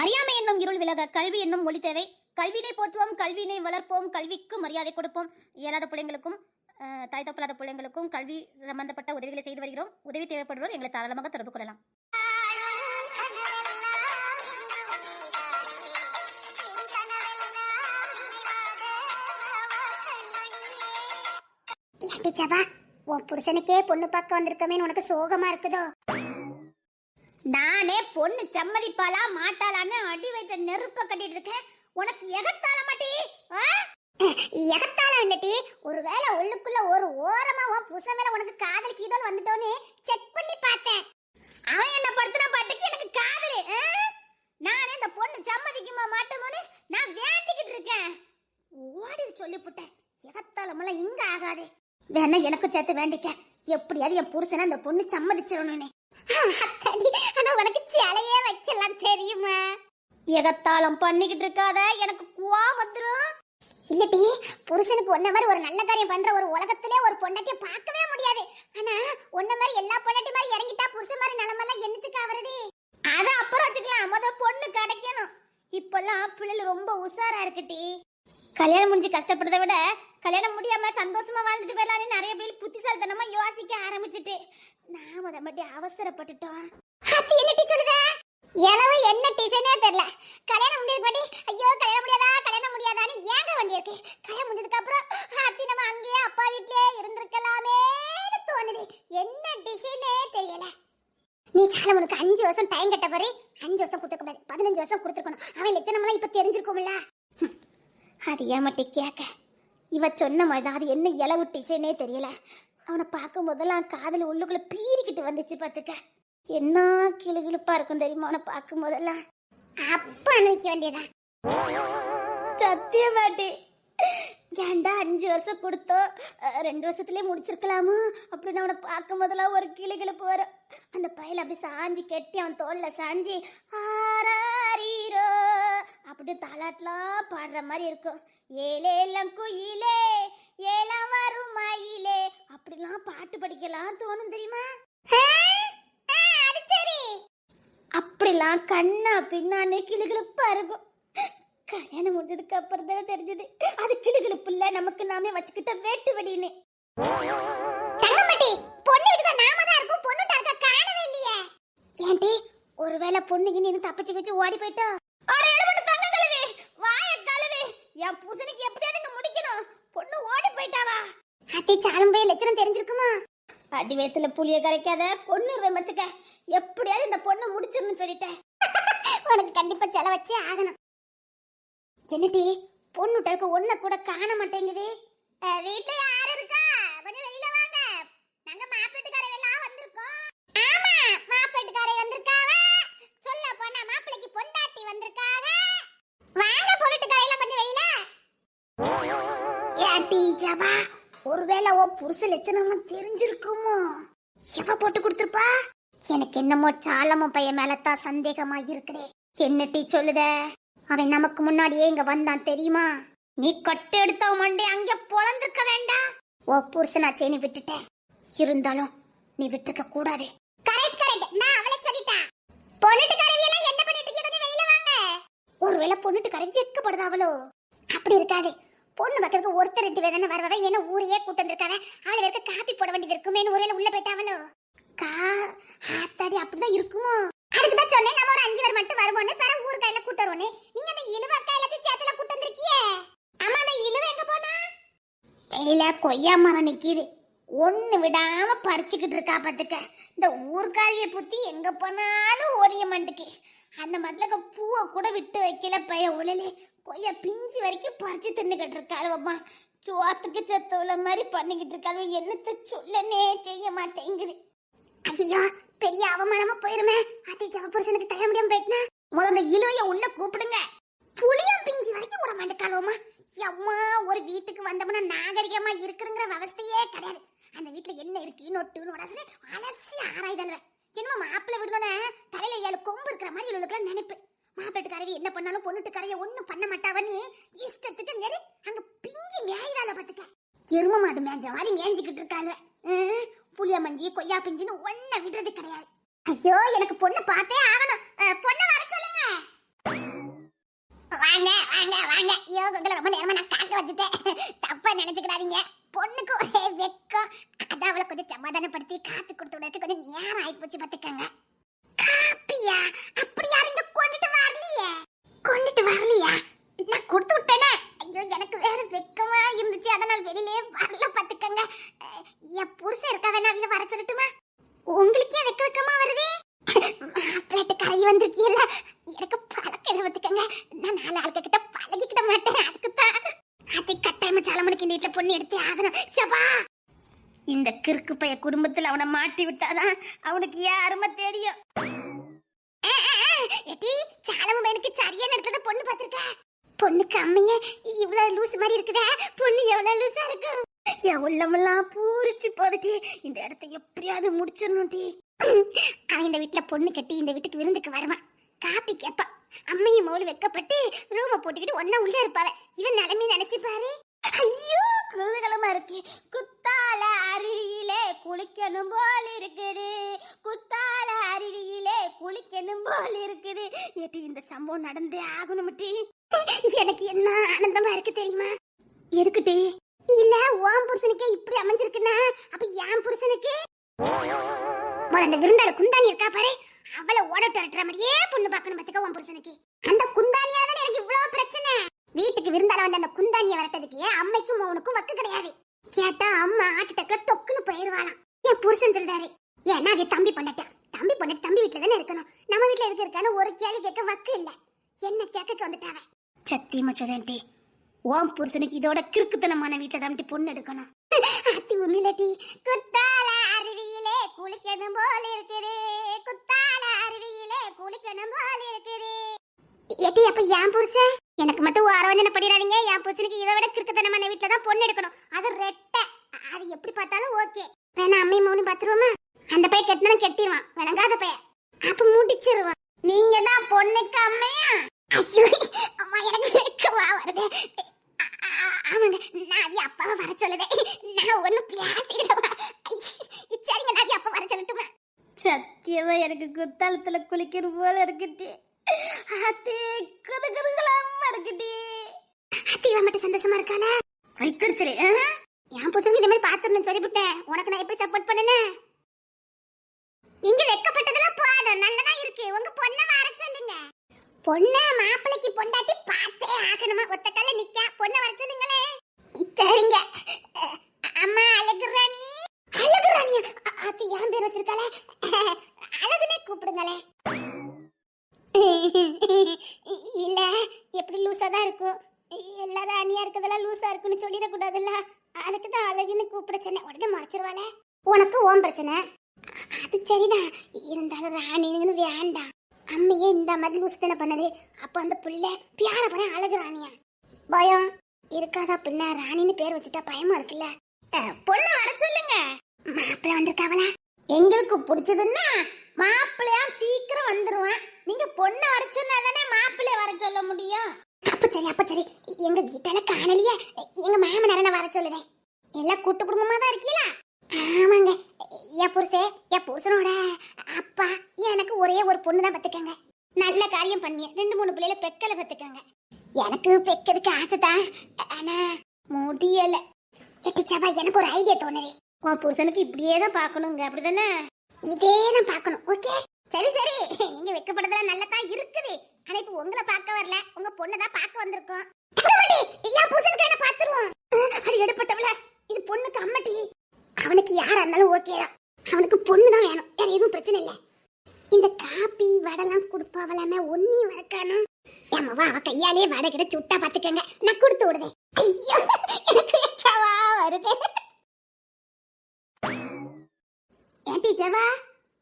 அறியாமை என்னும் இருள் விலக கல்வி என்னும் ஒளி தேவை. கல்வியினை போற்றுவோம் கல்வினை வளர்ப்போம் கல்விக்கு மரியாதை கொடுப்போம். இயலாத பிள்ளைங்களுக்கும் தாய் தப்பில்லாத பிள்ளைங்களுக்கும் கல்வி சம்பந்தப்பட்ட உதவிகளை செய்து வருகிறோம். உதவி தேவைப்படுவோர் எங்களை தாராளமாக தொடர்பு கொள்ளலாம். ஏண்டி உன் புருஷனுக்கே பொண்ணு பார்க்க வந்திருக்கமேன்னு உனக்கு சோகமா இருக்குதோ? நானே பொண்ணு சம்மதிப்பாளா மாட்டாளான்னு அடி வைத்த நெருப்ப கட்டிட்டு இருக்கேன். உனக்கு எகத்தால மாட்டி? ஆ? எகத்தால இல்லட்டி. ஒருவேளை உள்ளுக்குள்ள ஒரு ஓரமா உன் புச மேல உனக்கு காதல் கீதல் வந்துட்டோன்னு செக் பண்ணி பார்த்தேன். அவன் என்ன படுத்துன பாட்டுக்கு எனக்கு காதலி ஆ? நானே இந்த பொண்ணு சம்மதிக்குமா மாட்டோமோன்னு நான் வேண்டிக்கிட்டு இருக்கேன். ஓடி சொல்லிப்புட்டேன் எகத்தாலமெல்லாம் இங்க ஆகாது. வேணா எனக்கும் சேர்த்து வேண்டிக்க. எப்படியாவது என் புருஷனை அந்த பொண்ணு சம்மதிச்சிடணும்னே. ஆனா உனக்கு சிலையே வைக்கலாம் தெரியுமா? எகத்தாளம் பண்ணிக்கிட்டு இருக்காத எனக்கு குவா வந்துடும் இல்லடி புருஷனுக்கு ஒன்ன மாதிரி ஒரு நல்ல காரியம் பண்ற ஒரு உலகத்திலே ஒரு பொண்டாட்டிய பார்க்கவே முடியாது. ஆனா ஒன்ன மாதிரி எல்லா பொண்டாட்டி மாதிரி இறங்கிட்டா புருஷன் மாதிரி நிலமெல்லாம் என்னத்துக்கு ஆவறது? அத அப்புறம் வச்சுக்கலாம். முத பொண்ணு கிடைக்கணும். இப்பெல்லாம் பிள்ளைகள் ரொம்ப உஷாரா இருக்குட்டி கல்யாணம் முடிஞ்சு கஷ்டப்படுறதை விட கல்யாணம் முடியாம சந்தோஷமா வாழ்ந்துட்டு போயிடலான்னு நிறைய பேர் புத்திசாலித்தனமா யோசிக்க ஆரம்பிச்சிட்டு நாம அதை மட்டும் அவசரப்பட்டுட்டோம். அது என்னட்டி சொல்லுத? எனவும் என்ன டிசைனே தெரியல. கல்யாணம் முடியாது பாட்டி ஐயோ கல்யாணம் முடியாதா? கல்யாணம் முடியாதான்னு ஏங்க வண்டி இருக்கு கல்யாணம் முடிஞ்சதுக்கு அப்புறம் அத்தி நம்ம அங்கேயே அப்பா வீட்லயே இருந்திருக்கலாமேன்னு தோணுது. என்ன டிசைனே தெரியல. நீ சாலம் உனக்கு அஞ்சு வருஷம் டைம் கட்ட பாரு அஞ்சு வருஷம் கொடுத்துருக்க கூடாது. பதினஞ்சு வருஷம் கொடுத்துருக்கணும். அவன் லட்சணம்லாம் இப்ப தெரிஞ்சிருக்கும்ல. அது ஏன் மட்டும் கேட்க. இவ சொன்ன மாதிரி தான் அது என்ன இளவு டிசைனே தெரியல. அவனை பார்க்கும் போதெல்லாம் காதல் உள்ளுக்குள்ள பீறிக்கிட்டு வந்துச்சு பார்த்துக்க. என்ன கிளுகிழுப்பா இருக்கும் தெரியுமா அவனை பார்க்கும் போதெல்லாம் அப்ப அனுபவிக்க வேண்டியதான் சத்தியமாட்டி ஏன்டா அஞ்சு வருஷம் கொடுத்தோம்? ரெண்டு வருஷத்துலயே முடிச்சிருக்கலாமா? அப்படின்னு அவனை பார்க்கும் போதெல்லாம் ஒரு கிளி கிளப்பு வரும். அந்த பையல அப்படி சாஞ்சி கெட்டி அவன் தோல்ல சாஞ்சி ஆராரீரோ அப்படி தாலாட்டெலாம் பாடுற மாதிரி இருக்கும். ஏலேலம் குயிலே ஏலம் வரும் மயிலே அப்படிலாம் பாட்டு படிக்கலாம் தோணும் தெரியுமா? அது சரி. அப்படிலாம் கண்ணா பின்னான்னு கிளுகிளுப்பா இருக்கும். கல்யாணம் முடிஞ்சதுக்கு அப்புறம் தானே தெரிஞ்சது. அது கிளுகிளுப்பு இல்ல நமக்கு நாமே வச்சுக்கிட்ட வேட்டு வெடின்னு. பொண்ணு வீட்டுக்கு நாம தான் இருக்கோம் பொண்ணு தரக்க காணவே இல்லையே. ஏன்டி ஒருவேளை பொண்ணுக்கு நீ தப்பிச்சு வச்சு ஓடி போயிட்டோ அட எடுபட்டு தங்க கழுவி வாய கழுவி என் பூசணிக்கு எப்படியா நீங்க முடிக்கணும் பொண்ணு ஓடி போயிட்டாவா அத்தி சாலும் போய் லட்சணம் தெரிஞ்சிருக்குமா? அடி வயத்துல புளிய கரைக்காத பொண்ணு வெம்பத்துக்க எப்படியாவது இந்த பொண்ணை முடிச்சிடணும்னு சொல்லிட்டேன். உனக்கு கண்டிப்பா செல வச்சே ஆகணும். என்னடி பொண்ணு டக்கு ஒன்ன கூட காண மாட்டேங்குது. வீட்டுல யாரு இருக்கா? கொஞ்சம் வெளியில வாங்க. நாங்க மாப்பிட்டுக்காரை எல்லாம் வந்திருக்கோம். ஆமா மாப்பிட்டுக்காரை வந்திருக்காவ. சொல்ல போனா மாப்பிளைக்கு பொண்டாட்டி வந்திருக்காவ. வாங்க பொருட்டுக்கார எல்லாம் கொஞ்சம் வெளியில. ஏன்டி ஜபா ஒருவேளை ஓ புருஷ லட்சணம்லாம் தெரிஞ்சிருக்குமோ? எவ போட்டு கொடுத்துருப்பா? எனக்கு என்னமோ சாலமோ பையன் மேலத்தான் சந்தேகமா இருக்குதே என்ன டீ சொல்லுத? அவன் நமக்கு முன்னாடியே இங்க வந்தான் தெரியுமா? நீ கட்டு எடுத்த மண்டே அங்க பொழந்துக்க வேண்டாம் ஓ புருஷனாச்சே நீ விட்டுட்டேன். இருந்தாலும் நீ விட்டுருக்க கூடாது. கரெக்ட் கரெக்ட் நான் அவளை சொல்லிட்டேன் பொண்ணுட்டு எல்லாம் என்ன பண்ணிட்டு இருக்கீங்க வெளியில வாங்க. ஒருவேளை பொண்ணுட்டு கரெக்ட் வெக்கப்படுதா அவளோ? அப்படி இருக்காது. பொண்ணு பார்க்கறதுக்கு ஒருத்தர் ரெண்டு பேர் தானே வருவவன் என்ன ஊரையே கூட்டு வந்திருக்காவ அவளை வேற காப்பி போட வேண்டியது இருக்குமே ஒரேல உள்ள போயிட்டாவளோ கா ஆத்தாடி அப்படிதான் இருக்குமோ? அதுக்கு தான் சொன்னேன் நம்ம ஒரு அஞ்சு பேர் மட்டும் வருவோம்னு பிற ஊர் கையில கூட்டு வருவோன்னு. நீங்க அந்த இழுவ அக்கா சேத்துல சேர்த்துல கூட்டு வந்திருக்கியே? ஆமா அந்த இழுவ எங்க போனா? வெளியில கொய்யா மரம் நிக்கிது. ஒன்று விடாம பறிச்சுக்கிட்டு இருக்கா பார்த்துக்க இந்த ஊர்காரியை புத்தி எங்கே போனாலும் ஓடிய மாட்டுக்கு. அந்த மதுலக பூவை கூட விட்டு வைக்கல பைய உழலே கொய்யா பிஞ்சு வரைக்கும் பறிச்சு தின்னுக்கிட்டு இருக்காளுவம்மா. சோத்துக்கு சத்து உள்ள மாதிரி பண்ணிக்கிட்டு இருக்காளுவ. என்னத்த சொல்லனே தெரிய மாட்டேங்குது. ஐயோ பெரிய அவமானமா போயிருமே. அத்தை ஜவ புருஷனுக்கு கல்யாணம் முடியாம போயிட்டுனா? முதல்ல இழுவைய உள்ள கூப்பிடுங்க. புளியம் பிஞ்சு வரைக்கும் விட மாட்டேக்காளுவம்மா. அம்மா ஒரு வீட்டுக்கு வந்தோம்னா நாகரிகமா இருக்குங்கிற அவஸ்தையே கிடையாது. அந்த வீட்டுல என்ன இருக்கு? நொட்டு நொடசு அலசி ஆராய்தல்வேன் என்னமோ மாப்பிள்ளை விடணும்னா தலையில ஏழு கொம்பு இருக்கிற மாதிரி இவளுக்கு நினைப்பு. மாப்பிட்டுக்காரவி என்ன பண்ணாலும் பொண்ணுட்டுக்காரைய ஒன்றும் பண்ண மாட்டாவன்னு இஷ்டத்துக்கு நெரு அங்க பிஞ்சு மேயிறால பாத்துக்க. எரும மாடு மேஞ்ச மாதிரி மேய்ஞ்சிக்கிட்டு இருக்காள். புளிய மஞ்சி கொய்யா பிஞ்சுன்னு ஒன்ன விடுறது கிடையாது. ஐயோ எனக்கு பொண்ணு பார்த்தே ஆகணும். பொண்ணு வர சொல்லுங்க. உங்களை ரொம்ப நேரமா நான் காக்க வச்சுட்டேன். தப்பா நினைச்சுக்கிறாதீங்க பொண்ணுக்கு ஒரே வெக்கம் அதான் அவளை கொஞ்சம் சமாதானப்படுத்தி காப்பி கொடுத்து விடறதுக்கு கொஞ்சம் நேரம் ஆயிப்போச்சு பார்த்துக்கங்க காப்பியா? அப்படி யாரும் இங்க கொண்டுட்டு வரலையே கொண்டுட்டு வரலையா நான் கொடுத்து விட்டேனே. ஐயோ எனக்கு வேற வெக்கமா இருந்துச்சு. அதை நான் வெளியிலே வரல பாத்துக்கங்க என் புருஷன் இருக்கா வேணா வெளியில வர சொல்லட்டுமா? உங்களுக்கே வெக்க வெக்கமா வருது. மாப்பிள்ளைட்டு கறி வந்திருக்கீல்ல. எனக்கு பழக்கம் இல்லை பாத்துக்கங்க நான் நாலு ஆளுக்க கிட்ட பழகிக்கிட மாட்டேன். அதுக்கு தான் அதை கட்டாயமா சாலமணிக்கு இந்த வீட்டுல பொண்ணு எடுத்து ஆகணும். சபா இந்த கிறுக்கு பைய குடும்பத்துல அவனை மாட்டி விட்டாதான் அவனுக்கு ஏன் அருமை தெரியும் எட்டி சாலமும் எனக்கு சரியான இடத்துல பொண்ணு பார்த்திருக்க பொண்ணுக்கு அம்மைய இவ்வளவு லூஸ் மாதிரி இருக்குதா பொண்ணு எவ்வளவு லூசா இருக்கும் என் உள்ளமெல்லாம் பூரிச்சு போதுட்டி இந்த இடத்த எப்படியாவது முடிச்சிடணும் டி அவன் இந்த வீட்டுல பொண்ணு கட்டி இந்த வீட்டுக்கு விருந்துக்கு வருவான் காப்பி கேட்பான் அம்மையும் மௌலு வெக்கப்பட்டு ரூம போட்டுக்கிட்டு ஒன்னா உள்ள இருப்பாவ. இவன் நிலைமை நினைச்சு பாரு. ஐயோ குதூகலமா இருக்கு. குத்தால அருவியிலே குளிக்கணும் போல் இருக்குது. குத்தால அருவியிலே குளிக்கணும் போல் இருக்குது. ஏட்டி இந்த சம்பவம் நடந்தே ஆகணும் எனக்கு என்ன ஆனந்தமா இருக்கு தெரியுமா? எதுக்கு டி இல்ல உன் புருஷனுக்கே இப்படி அமைஞ்சிருக்குன்னா அப்ப என் புருஷனுக்கு? முதல்ல அந்த விருந்தாள குந்தாணி இருக்கா பாரு? அவளை ஓடட்டு அரட்டுற மாதிரியே பொண்ணு பார்க்கணும் பார்த்துக்க உன் புருஷனுக்கு. அந்த குந்தாணியால தான் எனக்கு இவ்வளவு பிரச்சனை? வீட்டுக்கு விருந்தாள வந்த அந்த குந்தாணியை வரட்டதுக்கு அம்மைக்கும் மௌனுக்கும் வக்கு கிடையாது. கேட்டா அம்மா ஆட்டுட்டக்க தொக்குன்னு போயிருவாளாம். என் புருஷன் சொல்றாரு ஏன்னா அவ தம்பி பண்ணட்டான் தம்பி பொண்டாட்டி தம்பி வீட்டுல தானே இருக்கணும். நம்ம வீட்டுல இருக்க இருக்கான்னு ஒரு கேள்வி கேட்க வக்கு இல்ல. என்ன கேட்க வந்துட்டாங்க சத்தியமா சொல்றேன் ஓம் புருஷனுக்கு இதோட கிறுக்குத்தனமான வீட்டுல தான் பொண்ணு எடுக்கணும். அத்தி உண்மையிலட்டி குத்தால. குளிக்கணும் போல இருக்குது. குத்தால அருவியிலே குளிக்கணும் போல இருக்குது. எட்டி அப்ப என் புருஷன் எனக்கு மட்டும் ஆரோஜனை பண்ணிடாதீங்க. என் புருஷனுக்கு இதை விட கிறுக்குத்தனமான வீட்டுல தான் பொண்ணு எடுக்கணும். அது ரெட்டை. அது எப்படி பார்த்தாலும் ஓகே. வேணா அம்மை மௌனி பாத்துருவோமா அந்த பையன் கெட்டினா கெட்டிடுவான். வேணங்காத பையன். அப்ப முடிச்சிருவான். நீங்க தான் பொண்ணுக்கு அம்மையா? ஐயோ அம்மா எனக்கு வெக்கமா வருது. ஆமாங்க. நான் அப்பாவை வர சொல்லுதே நான் ஒண்ணு பேசிடுவா சரிங்க நான் அவி அப்பா வர சொல்லட்டுமா. சத்தியமா எனக்கு குத்தாலத்துல குளிக்கணும் போல இருக்குட்டி. அத்தே குது குதுகலாம இருக்குட்டி. அத்திவா மட்டும் சந்தோஷமா இருக்காளா? வைத்திருச்சிரு என் புதுசு இந்த மாதிரி பாத்துருன்னு சொல்லிவிட்டேன். உனக்கு நான் எப்படி சப்போர்ட் பண்ணனே? இங்க வெக்கப்பட்டதெல்லாம் போதும். நல்லதா இருக்கு. உங்க பொண்ணை வர சொல்லுங்க. பொண்ணு மாப்பிளைக்கு பொண்டாட்டி பார்த்தே ஆகணுமா? ஒத்த கால நிக்க. பொண்ணை வர சொல்லுங்களே சரிங்க. அம்மா அழகுராணி. அழகு ராணியா அது என் பேர் வச்சிருக்காளே. அழகுனே கூப்பிடுங்களே. இல்ல எப்படி லூசா தான் இருக்கும். எல்லாரும் அணியா இருக்கிறதெல்லாம் லூசா இருக்குன்னு சொல்லிடக்கூடாதுல்ல அதுக்கு தான் அழகுன்னு கூப்பிட சொன்னேன். உடனே மறைச்சிருவாளே. உனக்கு ஓம் பிரச்சனை. அது சரிதான் இருந்தாலும் ராணின்னு வேண்டாம். அம்மையே இந்த மாதிரி லூசு தானே பண்ணது. அப்போ அந்த புள்ள பியார பண்ண அழகு ராணியா. பயம். இருக்காதா பின்ன? ராணின்னு பேர் வச்சுட்டா பயமா இருக்குல்ல. பொண்ணு வர சொல்லுங்க. மாப்பிள்ள வந்திருக்காவளா? எங்களுக்கு பிடிச்சதுன்னா மாப்பிள்ளையா சீக்கிரம் வந்துருவான். நீங்க பொண்ணை வர சொன்னா தானே மாப்பிள்ளைய வர சொல்ல முடியும். அப்ப சரி அப்ப சரி. எங்க வீட்டால காணலையே எங்க மாமனாரன வர சொல்லுதே? எல்லாம் கூட்டு குடும்பமா தான் இருக்கீங்களா ஆமாங்க. என் புருஷே என் புருஷனோட அப்பா எனக்கு ஒரே ஒரு பொண்ணு தான் பத்துக்கங்க நல்ல காரியம் பண்ணி ரெண்டு மூணு பிள்ளைல பெக்கல பத்துக்கங்க எனக்கு பெக்கிறதுக்கு ஆசை தான். ஆனா முடியல. எட்டிச்சாவா எனக்கு ஒரு ஐடியா தோணுது. உன் புருஷனுக்கு இப்படியே தான் பார்க்கணுங்க. அப்படிதானே? இதே தான் பார்க்கணும். ஓகே? சரி சரி. நீங்க வெக்கப்படுறதுல நல்லதான் இருக்குது. ஆனா இப்ப உங்களை பார்க்க வரல. உங்க பொண்ணு தான் பார்க்க வந்திருக்கோம். தங்கமடி, என் புருஷனுக்கு என்ன பாத்துருவோம் அது எடுப்பட்டவள இது பொண்ணுக்கு அம்மட்டி. அவனுக்கு யாரா இருந்தாலும் ஓகே தான். அவனுக்கு பொண்ணு தான் வேணும். வேற எதுவும் பிரச்சனை இல்லை. இந்த காப்பி வடைலாம் கொடுப்பாவலாமே ஒன்னி வரக்கானும் ஏமாவா அவ கையாலே வடை கிட்ட சுட்டா பாத்துக்கங்க நான் கொடுத்து விடுதேன். ஐயோ எனக்கு வருது. ஏன் டீச்சவா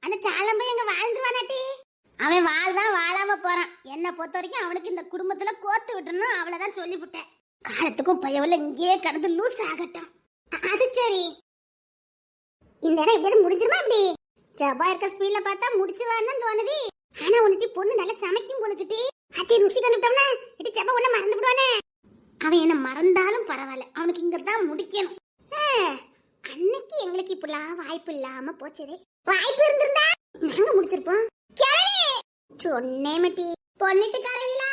அந்த சாலம்பு எங்க வாழ்ந்துருவானாட்டி அவன் வாழ்தான் வாழாம போறான். என்ன பொறுத்த வரைக்கும் அவனுக்கு இந்த குடும்பத்துல கோத்து விட்டணும் அவ்வளவுதான் சொல்லிவிட்டேன். காலத்துக்கும் பயவுல இங்கேயே கடந்து லூஸ் ஆகட்டும். அது சரி. இந்த இடம் எப்படியாவது முடிஞ்சிருமா அப்படி ஜபா இருக்க ஸ்பீட்ல பார்த்தா முடிச்சிருவான்னு தோணுது. ஆனா உனக்கு பொண்ணு நல்லா சமைக்கும் போலுக்கிட்டு அத்தி ருசி கண்டுட்டோம்னா இட்டு ஜபா உன்ன மறந்து விடுவானே அவன் என்ன மறந்தாலும் பரவாயில்ல. அவனுக்கு இங்க தான் முடிக்கணும் அன்னைக்கு எங்களுக்கு இப்படிலாம் வாய்ப்பு இல்லாம போச்சதே. வாய்ப்பு இருந்திருந்தா நாங்க முடிச்சிருப்போம். கிழவி! சொன்னே மட்டி பொண்ணிட்டு காலையில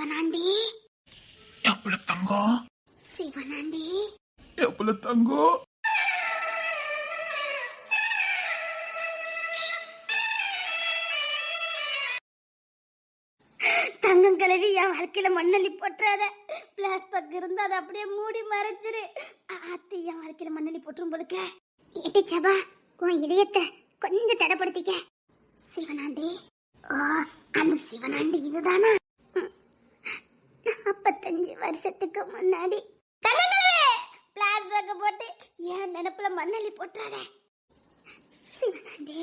சிவனாண்டி. எப்பல தங்கம் சிவனாண்டி. எப்பல தங்கம் தங்கம் கிளவி என் வாழ்க்கையில மண்ணள்ளி போட்டுறாத. பிளாஸ்பக் இருந்தா அதை அப்படியே மூடி மறைச்சிரு. அத்தி என் வாழ்க்கையில மண்ணள்ளி போட்டுரும் போலுக்க ஏட்டி சபா உன் இதயத்தை கொஞ்சம் தடப்படுத்திக்க. சிவனாண்டி. ஓ அந்த சிவனாண்டி இதுதானா? வருஷத்துக்கு முன்னாடி. பிளாஸ்பேக்க போட்டு என் நினப்புல மண்ணள்ளி போட்டுறாத. சிவனாண்டி.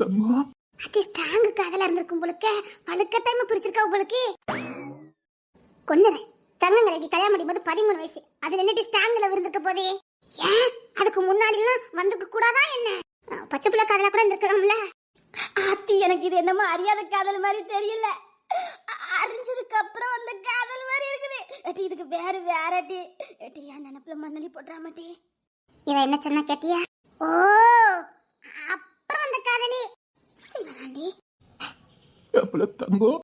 தங்கம் அது ஸ்ட்ராங்கு காதல இருந்திருக்கும் போலுக்க. பழுக்க டைம் பிடிச்சிருக்கா உங்களுக்கு. கொன்னுறேன். தங்கங்களுக்கு கல்யாணம் முடியும் போது பதிமூணு வயசு. அது நின்னுட்டு ஸ்ட்ராங்ல இருந்திருக்க போதே? ஏன் அதுக்கு முன்னாடி எல்லாம் வந்திருக்க கூடாதா என்ன? பச்சை பிள்ளை காதலா கூட இருந்திருக்கணும்ல ஆத்தி எனக்கு இது என்னமோ அறியாத காதல் மாதிரி தெரியல. அறிஞ்சதுக்கு அப்புறம் அந்த காதல் மாதிரி இருக்குது. ஏட்டி இதுக்கு வேற வேறட்டி. ஏட்டி என் நினப்புல மண்ணள்ளி போட்டுறாமட்டி. இவ என்ன சொன்னா கேட்டியா? ஓ அப்புறம் அந்த காதலி. சிவனாண்டி எப்பல தங்கம்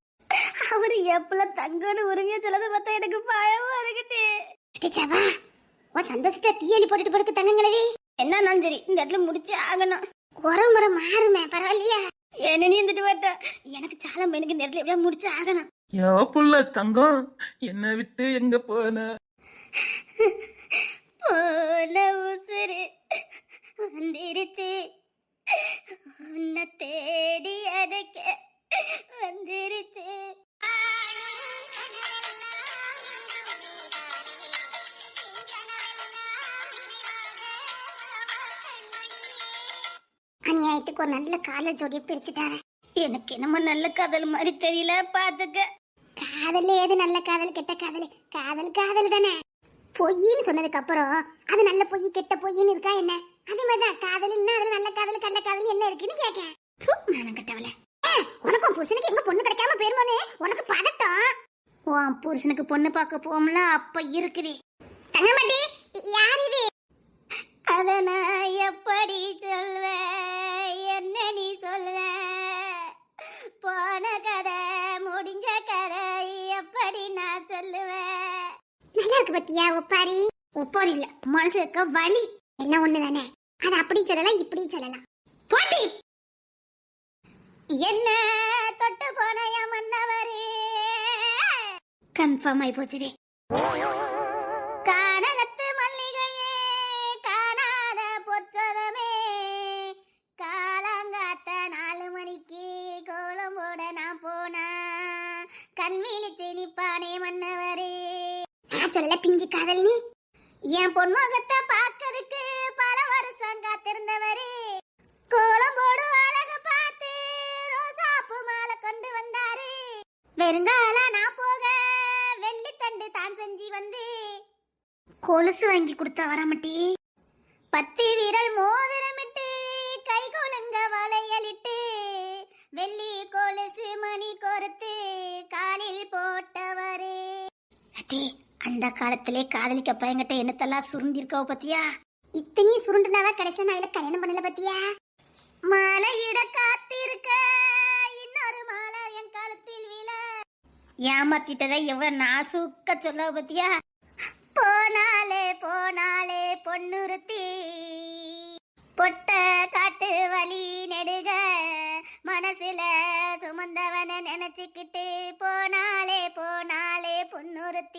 அவரு எப்பல தங்கன்னு உரிமையா சொல்லதை பார்த்தா எனக்கு பயமா இருக்குட்டு. டீச்சவா உன் சந்தோஷத்தை தீயலி போட்டுட்டு போறதுக்கு தங்கங்களவி என்னன்னாலும் சரி இந்த இடத்துல முடிச்சு ஆகணும். ஒரு முறை மாறுமே பரவாயில்லையா? என்ன நீ இருந்துட்டு வரட்டும் எனக்கு சாலம் எனக்கு இந்த இடத்துல எப்படியா முடிச்சு ஆகணும். எப்பல தங்கம் என்ன விட்டு எங்க போன? போன உசுறு வந்துருச்சு. உன்னை தேடி அடைக்க வந்துருச்சு. அநியாயத்துக்கு ஒரு நல்ல காலேஜ் ஜோடியை பிரிச்சுட்டாரு. எனக்கு என்னமோ நல்ல காதல் மாதிரி தெரியல பாத்துக்க. காதல் ஏது நல்ல காதல் கெட்ட காதல்? காதல் காதல் தானே. பொய்ன்னு சொன்னதுக்கு அப்புறம் அது நல்ல பொய் கெட்ட பொய்ன்னு இருக்கா என்ன? அதே மாதிரிதான் காதல்னா அதுல நல்ல காதல் கள்ள காதல் என்ன இருக்குன்னு கேட்கேன் நானும் கட்டவல உனக்கும் புருஷனுக்கு எங்க பொண்ணு கிடைக்காம போயிருமோனே உனக்கு பதட்டம். உன் புருஷனுக்கு பொண்ணு பார்க்க போம்ல அப்ப இருக்குது. தங்கமாட்டி யார் இது? அத நான் எப்படி சொல்வேன்? என்ன நீ சொல்வ? இருக்கு பத்தியா ஒப்பாரி? உப்பாரி இல்ல மனசு இருக்க வலி. எல்லாம் ஒண்ணுதானே? அது அப்படி சொல்லலாம் இப்படி சொல்லலாம். போட்டி! என்ன தொட்டு போன மன்னவரே கன்ஃபார்ம் ஆயி போச்சுதே. நான் சொல்லல பிஞ்சு காதல் நீ? என் பொன்முகத்தை பார்க்கறதுக்கு பல வருஷம் காத்திருந்தவரே. கோலம் போடும் அழக பார்த்து ரோசாப்பு மாலை கொண்டு வந்தாரு. வெறுங்கால நான் போக வெள்ளித்தண்டு தான் செஞ்சு வந்து. கொலுசு வாங்கி கொடுத்த வரமட்டி பத்து விரல் மூ அந்த காலத்திலே காதலிக்க பையன்கிட்ட என்னத்தெல்லாம் சுருண்டிருக்கவ பத்தியா? இத்தனையும் சுருண்டுனாதான் கிடைச்ச நாவில கல்யாணம் பண்ணல பத்தியா? மலையிட காத்திருக்க இன்னொரு மாலை என் கழுத்தில் விழ. ஏமாத்திட்டதை எவ்வளவு நாசுக்க சொல்ல பத்தியா? போனாலே போனாலே பொன்னுறுத்தி பொட்ட காட்டு வழி நெடுக மனசுல சுமந்தவன நினைச்சுக்கிட்டு போனாலே போனாலே பொன்னுறுத்தி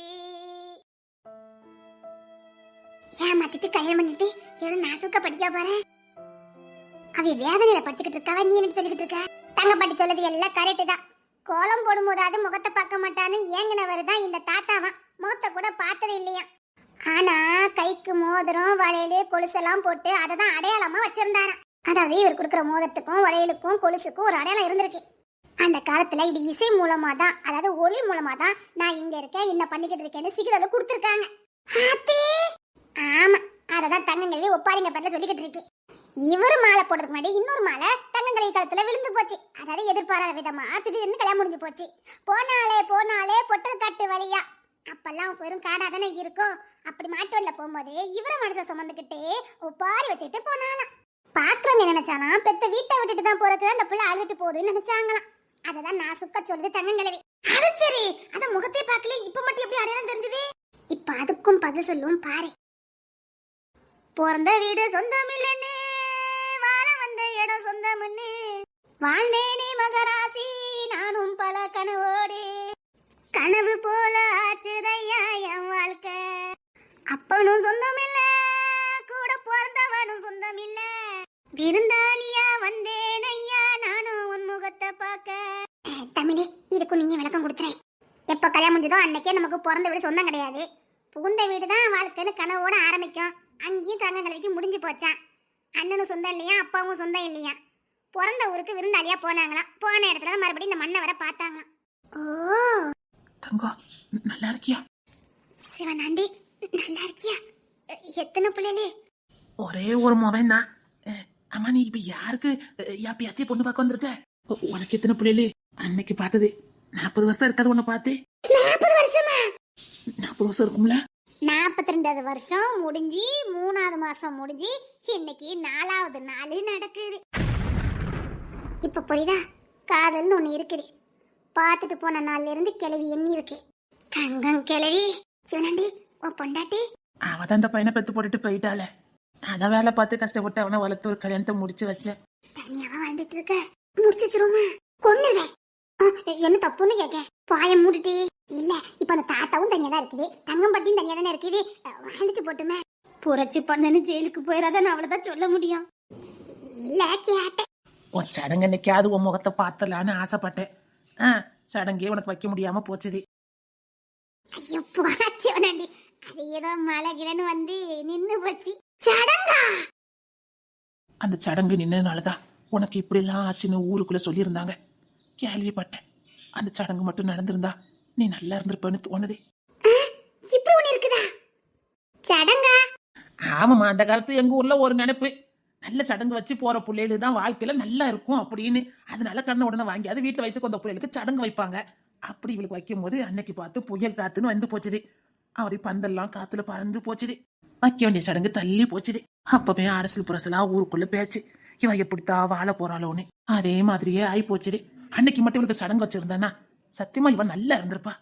ஏமாத்திட்டு கல்யாணம் பண்ணிட்டு எவ்வளவு நாசுக்க படிக்க போறேன் அவ வேதனையில படிச்சுக்கிட்டு இருக்காவ நீ எனக்கு சொல்லிக்கிட்டு இருக்க? தங்க பாட்டி சொல்லது எல்லாம் கரெக்டு தான். கோலம் போடும்போதாவது முகத்தை பார்க்க மாட்டான்னு ஏங்கினவர் தான் இந்த தாத்தாவன் முகத்தை கூட பார்த்தது இல்லையா? ஆனா கைக்கு மோதிரம் வளையலு கொலுசெல்லாம் போட்டு அதை தான் அடையாளமா வச்சிருந்தாராம். அதாவது இவர் கொடுக்குற மோதிரத்துக்கும் வளையலுக்கும் கொலுசுக்கும் ஒரு அடையாளம் இருந்திருக்கு. அந்த காலத்துல இப்படி இசை மூலமா தான் அதாவது ஒளி மூலமா தான் நான் இங்க இருக்கேன் என்ன பண்ணிக்கிட்டு இருக்கேன்னு சிகரெட் கொடுத்துருக்காங்க. ஆமா அததான் தங்கங்களே ஒப்பாரிங்க பேர்ல சொல்லிக்கிட்டு இருக்கு. இவர் மாலை போடுறதுக்கு முன்னாடி இன்னொரு மாலை தங்கங்களை கழுத்துல விழுந்து போச்சு. அதாவது எதிர்பாராத விதமா திடீர்னு கல்யாணம் முடிஞ்சு போச்சு. போனாலே போனாலே பொட்டல் காட்டு வழியா. அப்பெல்லாம் வெறும் காடா தானே இருக்கும். அப்படி மாட்டு வண்டில போகும்போது இவர மனசை சுமந்துக்கிட்டு ஒப்பாரி வச்சுக்கிட்டு போனாலாம். பாக்குறவங்க நினைச்சாலாம் பெத்த வீட்டை விட்டுட்டு தான் போறதுக்கு அந்த பிள்ளை அழுதுட்டு போகுதுன்னு நினைச்சாங்களாம். அததான் நான் சுக்க சொல்லுது தங்கங்கிழவி அது சரி அத முகத்தை பார்க்கல இப்ப மட்டும் எப்படி அடையாளம் தெரிஞ்சது? இப்ப அதுக்கும் பதில் சொல்லும் பாரு. பிறந்த வீடு சொந்தம் இல்லைன்னு வாழ வந்த இடம் சொந்தம்னு வாழ்ந்தேனே மகராசி நானும் பல கனவோடு. கனவு போல ஆச்சுதையா என் வாழ்க்கை. அப்பனும் சொந்தம் இல்ல கூட பிறந்தவனும் சொந்தம் இல்ல விருந்தாளியா வந்தேன் ஐயா நானும் உன் முகத்தை பார்க்க. தமிழே இதுக்கு நீ விளக்கம் கொடுத்துறேன். எப்ப கல்யாணம் முடிஞ்சதோ அன்னைக்கே நமக்கு பிறந்த வீடு சொந்தம் கிடையாது. புகுந்த வீடு தான் வாழ்க்கைன்னு கனவோட ஆரம்பிக்கும். அங்கேயும் கங்கங்களுக்கு முடிஞ்சு போச்சான் அண்ணனும் சொந்தம் இல்லையா? அப்பாவும் சொந்தம் இல்லையா? பிறந்த ஊருக்கு விருந்தாளியா போனாங்களாம். போன இடத்துல தான் மறுபடியும் இந்த மண்ணை வர பார்த்தாங்களாம். ஓ. தங்கம் நல்லா இருக்கியா? சிவனாண்டி நல்லா இருக்கியா? எத்தனை பிள்ளைலே? ஒரே ஒரு மொபைல் தான். அம்மா நீ இப்ப யாருக்கு அஹ், யா பேத்திய பொண்ணு பார்க்க வந்திருக்க? உனக்கு எத்தனை பிள்ளைகளு அன்னைக்கு பார்த்தது. நாற்பது வருஷம் இருக்காது உன்னை பார்த்து. நாற்பது வருஷமா? நாற்பது வருஷம் இருக்கும்ல? நாற்பத்தி ரெண்டாவது வருஷம் முடிஞ்சு மூணாவது மாசம் முடிஞ்சு இன்னைக்கு நாலாவது நாள் நடக்குது. இப்ப புரியுதா? காதல்னு ஒண்ணு இருக்குது. பார்த்துட்டு போன நாள்ல இருந்து கிளவி எண்ணி இருக்கு. தங்கம் கிளவி சிவனாண்டி உன் பொண்டாட்டி? அவ தான் அந்த பையனை பெத்து போட்டுட்டு போயிட்டாளே. அதான் வேலை பார்த்து கஷ்டப்பட்டு அவனை வளர்த்து ஒரு கல்யாணத்தை முடிச்சு வச்சேன். தனியாவா வாழ்ந்துட்டு இருக்க? முடிச்சிருமா கொன்னுவே என்ன தப்புன்னு கேட்க பாய மூடிட்டி. இல்ல இப்ப அந்த தாத்தாவும் தனியா தான் இருக்குது. தங்கம் பட்டியும் தனியா தானே இருக்குது வாழ்ந்துட்டு போட்டுமே. புரட்சி பண்ணனு ஜெயிலுக்கு போயிடாதான் அவ்வளவுதான் சொல்ல முடியும். இல்ல கேட்டேன். உன் சடங்கு என்னைக்காவது உன் முகத்தை பார்த்தலான்னு ஆசைப்பட்டேன். ஆ சடங்கே உனக்கு வைக்க முடியாம போச்சுது ஐயோ போனாண்டி அது ஏதோ மழை கிழன்னு வந்து நின்னு போச்சு. சடங்கா? அந்த சடங்கு நின்னதுனாலதான் உனக்கு இப்படிலாம் ஆச்சுன்னு ஊருக்குள்ள சொல்லியிருந்தாங்க. கேள்விப்பட்டேன். அந்த சடங்கு மட்டும் நடந்திருந்தா நீ நல்லா இருந்திருப்பேன்னு தோணுது. இப்படி ஒண்ணு இருக்குதா? சடங்கா? ஆமாம்மா அந்த காலத்து எங்க ஊர்ல ஒரு நினைப்பு. நல்ல சடங்கு வச்சு போற பிள்ளைகள் தான் வாழ்க்கையில நல்லா இருக்கும் அப்படின்னு. அதனால கண்ண உடனே வாங்கி அது வீட்டுல வயசுக்கு வந்த பிள்ளைகளுக்கு சடங்கு வைப்பாங்க. அப்படி இவளுக்கு வைக்கும் போது அன்னைக்கு பார்த்து புயல் காத்துன்னு வந்து போச்சுது. அவரை பந்தெல்லாம் காத்துல பறந்து போச்சுது. வைக்க வேண்டிய சடங்கு தள்ளி போச்சுது. அப்பவே அரசியல் புரசலா ஊருக்குள்ள பேச்சு. இவ எப்படித்தா வாழ போறாளோன்னு. அதே மாதிரியே ஆகி போச்சுது அன்னைக்கு மட்டும் இவளுக்கு சடங்கு வச்சிருந்தானா சத்தியமா இவன் நல்லா இருந்திருப்பா.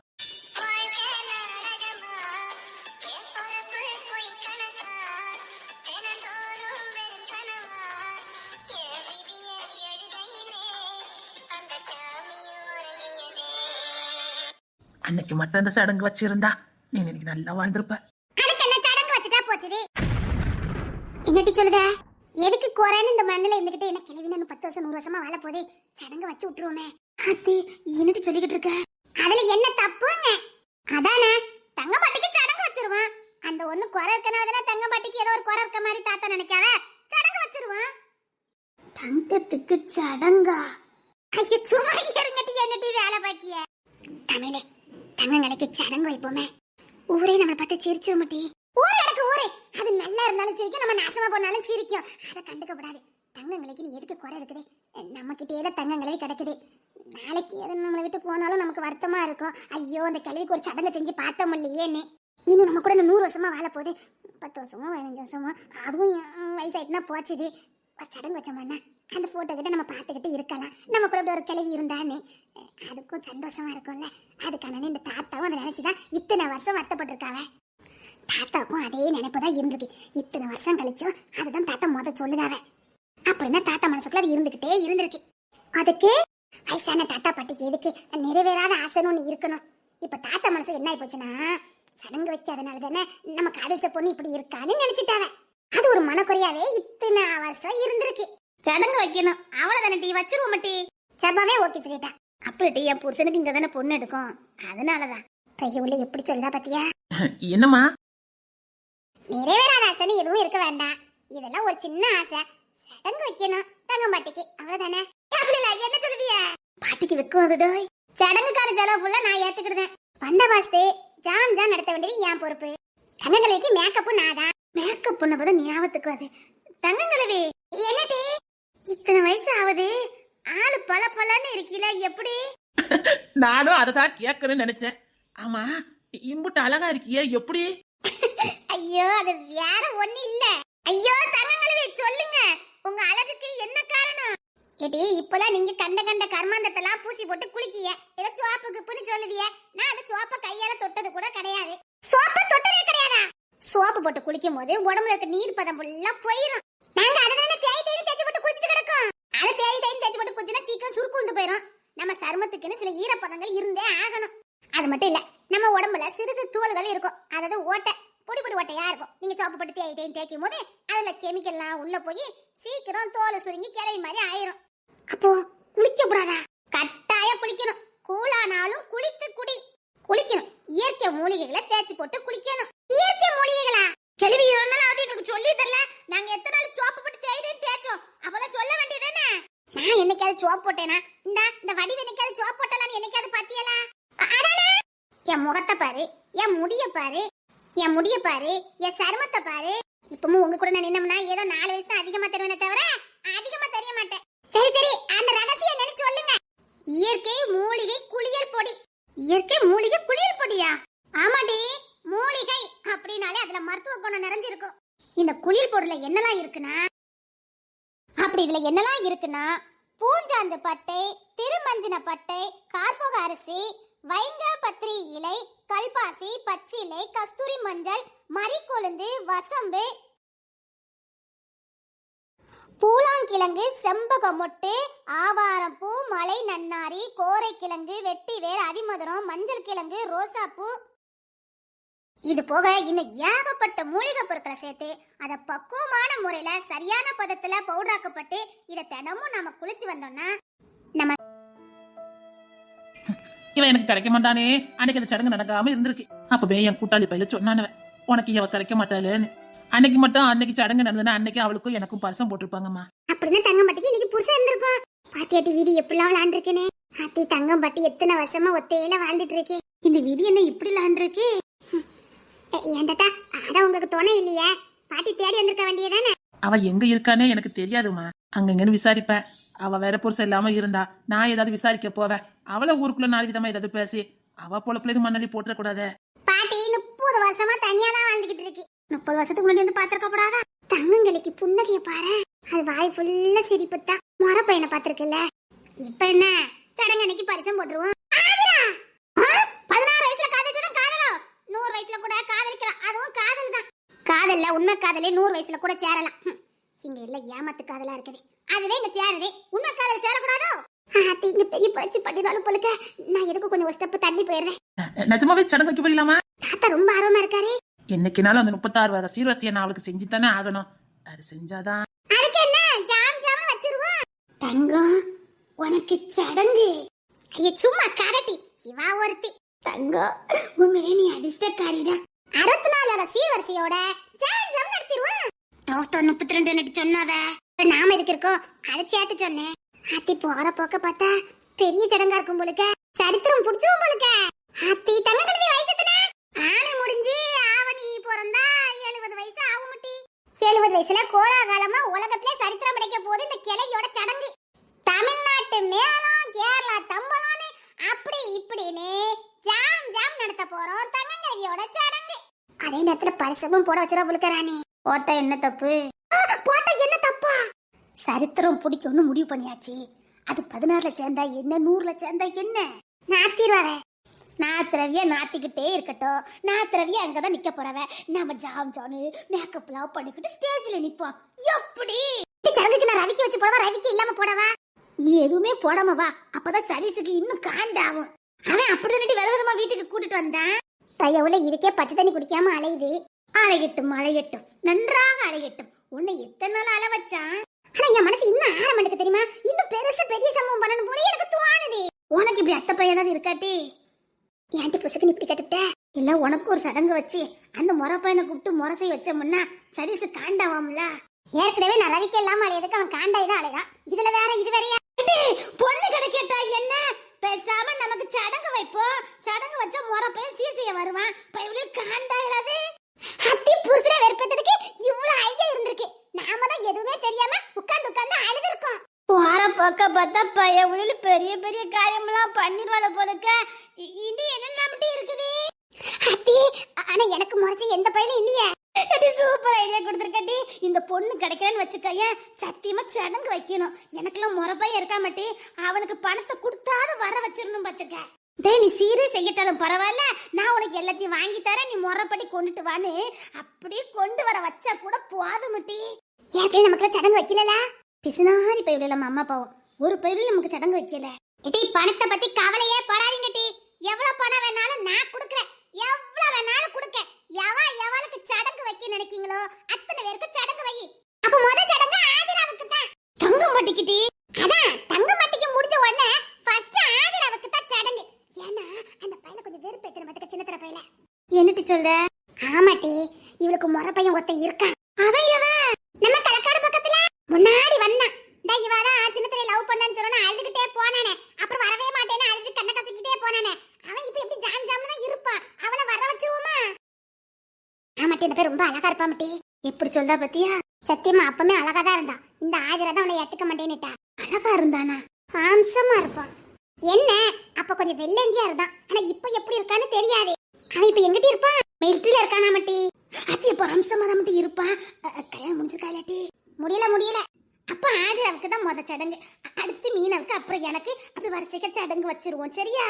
அன்னைக்கு மட்டும் அந்த சடங்கு வச்சிருந்தா நீ இன்னைக்கு நல்லா வாழ்ந்திருப்ப. சடங்கு என்னட்டி சொல்லுத? எதுக்கு குறைன்னு இந்த மண்ணுல இருந்துகிட்டு என்ன கிளவி நான் பத்து வருஷம் நூறு வருஷமா வாழ போதே சடங்கு வச்சு விட்டுருவோமே. அத்தி என்னட்டு சொல்லிக்கிட்டு இருக்க? அதுல என்ன தப்புங்க? அதானே தங்க பாட்டிக்கு சடங்கு வச்சிருவான். அந்த ஒண்ணு குறை இருக்கனால தங்க பாட்டிக்கு ஏதோ ஒரு குறை இருக்க மாதிரி தாத்தா நினைக்காத சடங்கு வச்சிருவான். தங்கத்துக்கு சடங்கா? ஐயோ சும்மா இருங்கட்டி என்னட்டி வேலை பாக்கிய? தமிழே தங்கங்களுக்கு சடங்கு வைப்போமே. ஊரே நம்மளை பார்த்து சிரிச்சிட மாட்டி ஊர் எனக்கு ஊரே. அது நல்லா இருந்தாலும் சிரிக்கும் நம்ம நாசமா போனாலும் சிரிக்கும். அதை கண்டுக்கப்படாது தங்க விலைக்குன்னு எதுக்கு குறை இருக்குது? நம்ம தான் ஏதோ விலை கிடக்குது. நாளைக்கு எது நம்மளை விட்டு போனாலும் நமக்கு வருத்தமா இருக்கும். ஐயோ அந்த கிழவிக்கு ஒரு சடங்கு செஞ்சு பார்த்தோம் இல்லையேன்னு. இன்னும் நம்ம கூட இந்த நூறு வருஷமா வாழ போகுது. பத்து வருஷமோ பதினஞ்சு வருஷமோ அதுவும் வயசாயிட்டுனா போச்சுது. சடங்கு வச்சோம்னா அந்த போட்டோ கிட்ட நம்ம பார்த்துக்கிட்டு இருக்கலாம். நம்ம கூட இப்படி ஒரு கிழவி இருந்தான்னு. அதுக்கும் சந்தோஷமா இருக்கும்ல. அதுக்கான இந்த தாத்தாவும் அதை நினைச்சுதான் இத்தனை வருஷம் வருத்தப்பட்டிருக்காங்க தாத்தாவுக்கும் அதே நினைப்பு தான் இருந்திருக்கு. இத்தனை வருஷம் கழிச்சும் அதுதான் தாத்தா முத சொல்லுதாவே. அப்படின்னா தாத்தா மனசுக்குள்ள அது இருந்துகிட்டே இருந்திருக்கு. அதுக்கு வயசான தாத்தா பாட்டிக்கு எதுக்கு நிறைவேறாத ஆசைன்னு ஒண்ணு இருக்கணும். இப்ப தாத்தா மனசு என்ன ஆயிப்போச்சுன்னா சடங்கு வைக்காதனால தானே நம்ம காதலிச்ச பொண்ணு இப்படி இருக்கான்னு நினைச்சிட்டாவ. அது ஒரு மனக்குறையாவே இத்தனை வருஷம் இருந்திருக்கு. சடங்கு வைக்கணும். அவ்வளவுதானே டீ? வச்சிருவோம் டீ? செவ்வாவே ஓகே சொல்லிட்டா. அப்படி டீ என் புருஷனுக்கு இங்க தானே பொண்ணு எடுக்கும். அதனாலதான். பையன் உள்ள எப்படி சொல்லுதா பாத்தியா? என்னம்மா? நிறைவேறாத ஆசைன்னு எதுவும் இருக்க வேண்டாம். இதெல்லாம் ஒரு சின்ன ஆசை. சடங்கு வைக்கணும்? தங்க மாட்டிக்கு அவ்வளவுதானே? என்ன சொல்லுவிய? பாட்டிக்கு வெக்கம் அதுடோய் சடங்குக்கான செலவு ஃபுல்லா நான் ஏத்துக்கிடுதேன். பண்ட வாஸ்து ஜாம் ஜாம் நடத்த வேண்டியது என் பொறுப்பு. தங்கங்களுக்கு மேக்கப்பும் நாதான் மேக்கப் பண்ண போது ஞாபகத்துக்கு அது தங்கங்களவே என்னடி? இத்தனை வயசு ஆகுது. ஆளு பல பலன்னு இருக்கீல எப்படி? நானும் அதை தான் கேட்கணும்னு நினைச்சேன். ஆமா இம்புட்டு அழகா இருக்கியே எப்படி? ஐயோ அது வேற ஒண்ணு இல்ல. ஐயோ தங்கங்களவே சொல்லுங்க. உங்க அழகுக்கு என்ன காரணம்? கேட்டி இப்பதான் நீங்க கண்ட கண்ட கர்மாந்தத்தெல்லாம் பூசி போட்டு குளிக்கிய. ஏதோ சோப்பு கிப்புன்னு சொல்லுவிய நான் அந்த சோப்பை கையால தொட்டது கூட கிடையாது. சோப்பு தொட்டதே கிடையாதா? சோப்பு போட்டு குளிக்கும் போது உடம்புல இருக்க நீர் பதம் ஃபுல்லா போயிரும். நாங்க அதை தானே தேய் தேய் தேய்ச்சி போட்டு குளிச்சிட்டு கிடக்கும். அதை தேய் தேய் தேய்ச்சி போட்டு குளிச்சினா சீக்கிரம் சுருக்குண்டு போயிரும். நம்ம சருமத்துக்குன்னு சில ஈரப்பதங்கள் இருந்தே ஆகணும். அது மட்டும் இல்ல நம்ம உடம்புல சிறு சிறு தூள்கள் இருக்கும். அதாவது ஓட்டை பொடி பொடி ஓட்டையா இருக்கும். நீங்க சோப்பு போட்டு தேய் தேய் தேய்க்கும் போது அதுல கெமிக்கல்லாம் உள்ள போய் சீக்கிரம் தோலை சுருங்கி கிளை மாதிரி ஆயிரும். அப்போ குளிக்க கூடாதா? கட்டாயம் குளிக்கணும். கூழானாலும் குளித்து குடி. குளிக்கணும். இயற்கை மூலிகைகளை தேய்ச்சி போட்டு குளிக்கணும். இயற்கை மூலிகைகளா? கிளவி இருந்தாலும் அது எனக்கு சொல்லி தரல. நாங்க எத்தனை நாள் சோப்பு போட்டு தேய்தேன்னு தேய்ச்சோம். அப்பதான் சொல்ல வேண்டியதானே நான் என்னைக்காவது சோப்பு போட்டேனா? இந்த இந்த வடிவு என்னைக்காவது சோப்பு போட்டலான்னு என்னைக்காவது பாத்தியலா? என் முகத்தை பாரு என் முடிய பாரு என் முடிய பாரு என் சருமத்தை பாரு. இப்பவும் உங்க கூட நான் நின்னோம்னா ஏதோ நாலு வயசு அதிகமா தருவேனே தவிர அதிகமா தெரிய மாட்டேன். சரி சரி அந்த ரகசியம் நினைச்சு சொல்லுங்க. இயற்கை மூலிகை குளியல் பொடி. இயற்கை மூலிகை குளியல் பொடியா? ஆமாடி மூலிகை அப்படின்னாலே அதுல மருத்துவ குணம் நிறைஞ்சிருக்கும். இந்த குளியல் பொருள்ல என்னலாம் இருக்குன்னா அப்படி இதுல என்னலாம் இருக்குன்னா பூஞ்சாந்து பட்டை திருமஞ்சின பட்டை கார்போக அரிசி வைங்க பத்திரி இலை கல்பாசி பச்சிலை கஸ்தூரி மஞ்சள் மறிக்கொழுந்து வசம்பு பூலாங்கிழங்கு செம்பக மொட்டு ஆவாரப்பூ மலை நன்னாரி கோரைக்கிழங்கு வெட்டிவேர் அதிமதுரம் மஞ்சள் கிழங்கு ரோசாப்பூ. இது போக இன்னும் ஏகப்பட்ட மூலிகை பொருட்களை சேர்த்து அதை பக்குவமான முறையில சரியான பதத்துல பவுடராக்கப்பட்டு இதை தினமும் நாம குளிச்சு வந்தோம்னா இவன் எனக்கு கிடைக்க மாட்டானே. அன்னைக்கு அந்த சடங்கு நடக்காம இருந்திருக்கு. அப்பவே என் கூட்டாளி பையில சொன்னானவன் உனக்கு இவ கிடைக்க மாட்டாளேன்னு. அன்னைக்கு மட்டும் அன்னைக்கு சடங்கு நடந்ததுன்னா அன்னைக்கு அவளுக்கும் எனக்கும் பரிசம் போட்டிருப்பாங்கம்மா. அப்படின்னு தங்கம்பட்டிக்கு இன்னைக்கு புருஷன் இருந்திருக்கும். பாத்தியாட்டி வீதி எப்படிலாம் விளையாண்டுருக்கேனே அத்தி தங்கம்பட்டி எத்தனை வருஷமா ஒத்தையில வாழ்ந்துட்டு இருக்கே. இந்த வீதி என்ன இப்படி விளையாண்டுருக்கு ஏண்டா அதான் உங்களுக்கு துணை இல்லையே. பாட்டி தேடி வந்திருக்க வேண்டியதானே அவ எங்க இருக்கானே எனக்கு தெரியாதுமா அங்கங்கன்னு விசாரிப்பேன். அவ வேற புருஷன் இல்லாம இருந்தா நான் ஏதாவது விசாரிக்க போவேன் அவளை ஊருக்குள்ள நாலு விதமா ஏதாவது பேசி அவ பொழப்புல மண்ணலி போட்டுற கூடாது பாட்டி முப்பது வருஷமா தனியா தான் வாழ்ந்துகிட்டு இருக்கு. முப்பது வருஷத்துக்கு முன்னாடி வந்து பாத்திருக்க கூடாதா? தங்கங்களுக்கு புன்னகைய பாரு. அது வாய் ஃபுல்லா சிரிப்பு தான் முற பையனை பாத்திருக்குல்ல இப்ப என்ன? சடங்கு அன்னைக்கு பரிசம் போட்டுருவோம். பதினாறு வயசுல காதலிச்சதும் காதலோ? நூறு வயசுல கூட காதலிக்கலாம். அதுவும் காதல் தான். காதல்ல உண்மை காதலே நூறு வயசுல கூட சேரலாம். இங்க எல்லாம் ஏமாத்து காதலா இருக்குது. அதுவே இங்க சேருதே. உண்மை காதல் சேரக்கூடாதோ? ஆத்தி இங்க பெரிய புரட்சி பண்ணிடுவாலும் போலுக்க. நான் எதுக்கு கொஞ்சம் ஒரு ஸ்டெப் தள்ளி போயிடுறேன். நிஜமாவே சடங்கு வைக்க போயிடலாமா தாத்தா ரொம்ப ஆர்வமா இருக்காரு. என்னைக்குனாலும் அந்த முப்பத்தாறு வகை சீர்வரிசையை நான் அவளுக்கு செஞ்சு தானே ஆகணும். அது செஞ்சாதான். அதுக்கு என்ன? ஜாம் ஜாம் வச்சிருவோம். தங்கம் உனக்கு சடங்கு. ஐய சும்மா கரட்டி. இவா ஒருத்தி. தங்கம் உண்மையிலே நீ அதிர்ஷ்டக்காரிதான் அறுபத்தி நாலு வகை சீர்வரிசையோட ஜாம் ஜாம் நடத்திடுவோம் தோஸ்தோ முப்பத்தி ரெண்டு நட்டு சொன்னாவ நாம எதுக்கு இருக்கோம்? அதை சேர்த்து சொன்னேன். அத்தி போற போக்க பார்த்தா பெரிய சடங்கா இருக்கும் போலுக்க. சரித்திரம் புடிச்சிரும் போலுக்க. அத்தி தங்க கல்வி வயசு ஆணை முடிஞ்சு ஆவணி பிறந்தா எழுபது வயசு ஆகும் முட்டி எழுபது வயசுல கோலாகாலமா உலகத்திலே சரித்திரம் படைக்க போகுது இந்த கிளையோட சடங்கு. தமிழ்நாட்டு மேளம் கேரளா தம்பலான்னு அப்படி இப்படின்னு ஜாம் ஜாம் நடத்த போறோம் தங்கங்கல்வியோட சடங்கு. அதே நேரத்துல பரிசமும் போட வச்சிட புழுக்கராணி ஓட்ட என்ன தப்பு? என்ன சரித்திரம் பிடிக்கும்னு முடிவு பண்ணியாச்சு. அது பதினாறுல சேர்ந்தா என்ன நூறுல சேர்ந்தா என்ன? நாத்திருவாரே நாத்திரவிய நாத்திக்கிட்டே இருக்கட்டும். நாத்திரவிய அங்கதான் நிக்க போறவ. நாம ஜாம் ஜானு மேக்கப் எல்லாம் பண்ணிக்கிட்டு ஸ்டேஜ்ல நிப்போம். எப்படி? சடங்குக்கு நான் ரவிக்கு வச்சு போடவா? ரவிக்கு இல்லாம போடவா? நீ எதுவுமே போடாம வா. அப்பதான் சதீஷுக்கு இன்னும் காண்டாகும் அவன் அப்படிதான் விதவிதமா வீட்டுக்கு கூட்டிட்டு வந்தான். பையவுல இதுக்கே பச்சை தண்ணி குடிக்காம அலையுது. அலையட்டும் அலையட்டும். நன்றாக அலையட்டும். உன்னை எத்தனை நாள் அலை வச்சான் ஆனா என் மனசு இன்னும் ஆரம்பம் எடுக்க தெரியுமா இன்னும் பெருசு பெரிய சம்பவம் பண்ணணும் போல எனக்கு தோணுது உனக்கு அத்தை பையன் தான் இருக்காட்டி. ஏன்டி புசுக்குன்னு இப்படி கேட்டுட்ட இல்ல உனக்கு ஒரு சடங்கு வச்சு அந்த முறை பையனை கூப்பிட்டு முரசை வச்சோம்னா சதீசு காண்டாவாம்ல? ஏற்கனவே நான் ரவிக்க இல்லாம அலையதுக்கு அவன் காண்டாய் தான் இதுல வேற இது வேறயா? பொண்ணு கிடைக்கட்டா என்ன? பேசாம நமக்கு சடங்கு வைப்போம் சடங்கு வச்சா முறை பையன் சீர் செய்ய வருவான். பையன் காண்டாயிராது. அத்தி புருஷனை வெறுப்பதுக்கு இவ்வளவு ஐடியா இருந்திருக்கு. நாம தான் எதுவுமே தெரியாம உட்கார்ந்து உட்கார்ந்து அழுதுருக்கோம். வார பக்க பார்த்தா பையன் உள்ள பெரிய பெரிய காரியமெல்லாம் பண்ணிருவாள போலக்க இ- இது என்னெல்லாம் நம்மகிட்ட இருக்குது? அத்தி ஆனா எனக்கு முறைச்சு எந்த பையனும் இல்லையே. சூப்பர் ஐடியா கொடுத்துருக்கட்டி. இந்த பொண்ணு கிடைக்கலன்னு வச்சுக்கய சத்தியமா சடங்கு வைக்கணும். எனக்கெல்லாம் முறப்பைய இருக்கா மாட்டி? அவனுக்கு பணத்தை கொடுத்தாது வர வச்சிடணும் பாத்துக்க டேய் நீ சீரே செய்யட்டாலும் பரவாயில்ல. நான் உனக்கு எல்லாத்தையும் வாங்கி தரேன். நீ முறைப்படி கொண்டுட்டு வான்னு. அப்படியே கொண்டு வர வச்சா கூட போதும் முட்டி. ஏன் நமக்கு சடங்கு வைக்கலல? பிசுனாரி பயிரில் நம்ம அம்மா பாவம் ஒரு பயிரில் நமக்கு சடங்கு வைக்கல. டி பணத்தை பத்தி கவலையே படாதீங்க டி எவ்வளவு பணம் வேணாலும் நான் கொடுக்குறேன். எவ்வளவு வேணாலும் கொடுக்க எவ எவளுக்கு சடங்கு வைக்க நினைக்கீங்களோ அத்தனை பேருக்கு சடங்கு வை. அப்ப முத சடங்கு ஆதிராவுக்கு தான். தங்கம் பட்டிக்கிட்டி அதான் தங்க மாட்டிக்கு முடிஞ்ச உடனே ஃபர்ஸ்ட் ஆதிராவுக்கு தான் சடங்கு. ஏன்னா அந்த பையல கொஞ்சம் வெறுப்பு எத்தனை பத்துக்க சின்ன தர பையல. என்னட்டு சொல்ற? ஆமாட்டி இவளுக்கு முறை பையன் ஒருத்தன் இருக்கான். அவன் முன்னாடி வந்தான். டா இவ தான் சின்னத்திரை லவ் பண்ணான்னு சொன்னா அழுதுகிட்டே போனானே. அப்புறம் வரவே மாட்டேன்னு அழுது கண்ணை கசக்கிட்டே போனானே. அவன் இப்ப எப்படி ஜாம் ஜாம் தான் இருப்பான் அவனை வர வச்சிருவோமா? ஆமாட்டி இந்த பேர் ரொம்ப அழகா இருப்பா மட்டி. எப்படி சொல்றா பத்தியா? சத்தியமா அப்பமே அழகா தான் இருந்தான் இந்த ஆதிரா தான் அவனை ஏத்துக்க மாட்டேன்னுட்டா. அழகா இருந்தானா? ஹாம்சமா இருப்பான் என்ன? அப்ப கொஞ்சம் வெள்ளங்கியா இருந்தான் ஆனா இப்ப எப்படி இருக்கான்னு தெரியாது. அவன் இப்ப எங்கிட்ட இருப்பான் மிலிட்டரியில இருக்கானா மட்டி? அது இப்ப ஹம்சமா தான் மட்டும் இருப்பான் கல்யாணம் முடிஞ்சிருக்கா இல்லாட்டி முடியல முடியல. அப்ப ஆதிராவுக்கு தான் முத சடங்கு. அடுத்து மீனவுக்கு அப்புறம் எனக்கு. அப்படி வரிசைக்க சடங்கு வச்சிருவோம் சரியா?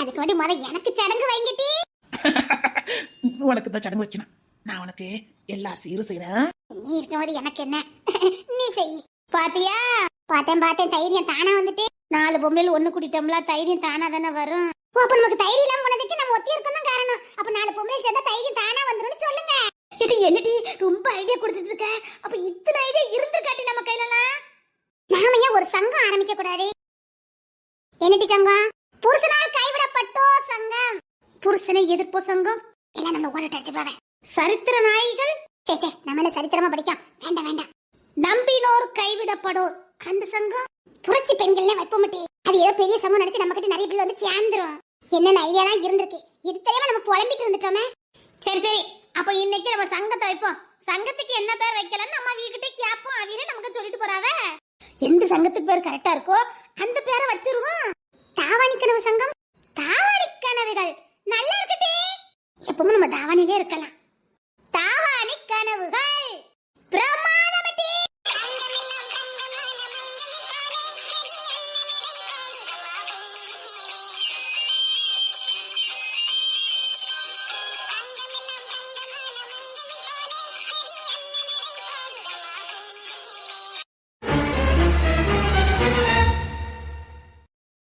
அதுக்கு முன்னாடி முத எனக்கு சடங்கு வைங்கட்டி. உனக்கு தான் சடங்கு வைக்கணும். நான் உனக்கு எல்லா சீரும் செய்யறேன் நீ இருக்கும்போது எனக்கு என்ன? நீ செய். பாத்தியா? பார்த்தேன் பார்த்தேன் தைரியம் தானா வந்துட்டு? நாலு பொம்பளைல ஒண்ணு கூட்டிட்டோம்ல தைரியம் தானா தானே வரும்? அப்ப நமக்கு தைரியம் இல்லாம போனதுக்கு நம்ம ஒத்தி இருக்கோம் தான் காரணம். அப்ப நாலு பொம்பளை சேர்ந்தா தைரியம் தானா வந்துரும்னு சொல்லுங்க. ஏடி என்னடி ரொம்ப ஐடியா கொடுத்துட்டு இருக்க? அப்ப இத்தனை ஐடியா இருந்திருக்காட்டி நம்ம கையிலலாம். நாம ஏன் ஒரு சங்கம் ஆரம்பிக்க கூடாது? என்னடி சங்கம்? புருஷனால் கைவிடப்பட்டோ சங்கம். புருஷனை எதிர்ப்போ சங்கம்? இல்ல நம்ம ஓட அடிச்சு போவேன் சரித்திர நாய்கள் சே சே நம்ம என்ன சரித்திரமா படிக்கும் வேண்டாம் வேண்டாம். நம்பினோர் கைவிடப்படோர். அந்த சங்கம்? புரட்சி பெண்கள்லாம் வைப்ப மாட்டே அது ஏதோ பெரிய சங்கம் நினைச்சு நம்ம கிட்ட நிறைய பிள்ளை வந்து சேர்ந்துரும். என்னென்ன ஐடியா தான் இருந்திருக்கு? இது தெரியாம நம்ம புலம்பிட்டு இருந்துட்டோமே. சரி சரி. அப்ப இன்னைக்கு நம்ம சங்கத்தை வைப்போம். சங்கத்துக்கு என்ன பேர் வைக்கலன்னு நம்ம வீட்டுக்கிட்டே கேட்போம். அப்படின்னு நமக்கு சொல்லிட்டு போறாவ. எந்த சங்கத்துக்கு பேர் கரெக்டா இருக்கோ அந்த பேரை வச்சிருவோம். தாவாணி கனவு சங்கம் தாவாணி கனவுகள். நல்லா இருக்கட்டே. எப்பவும் நம்ம தாவணிலே இருக்கலாம். தாவாணி கனவுகள். பிரமா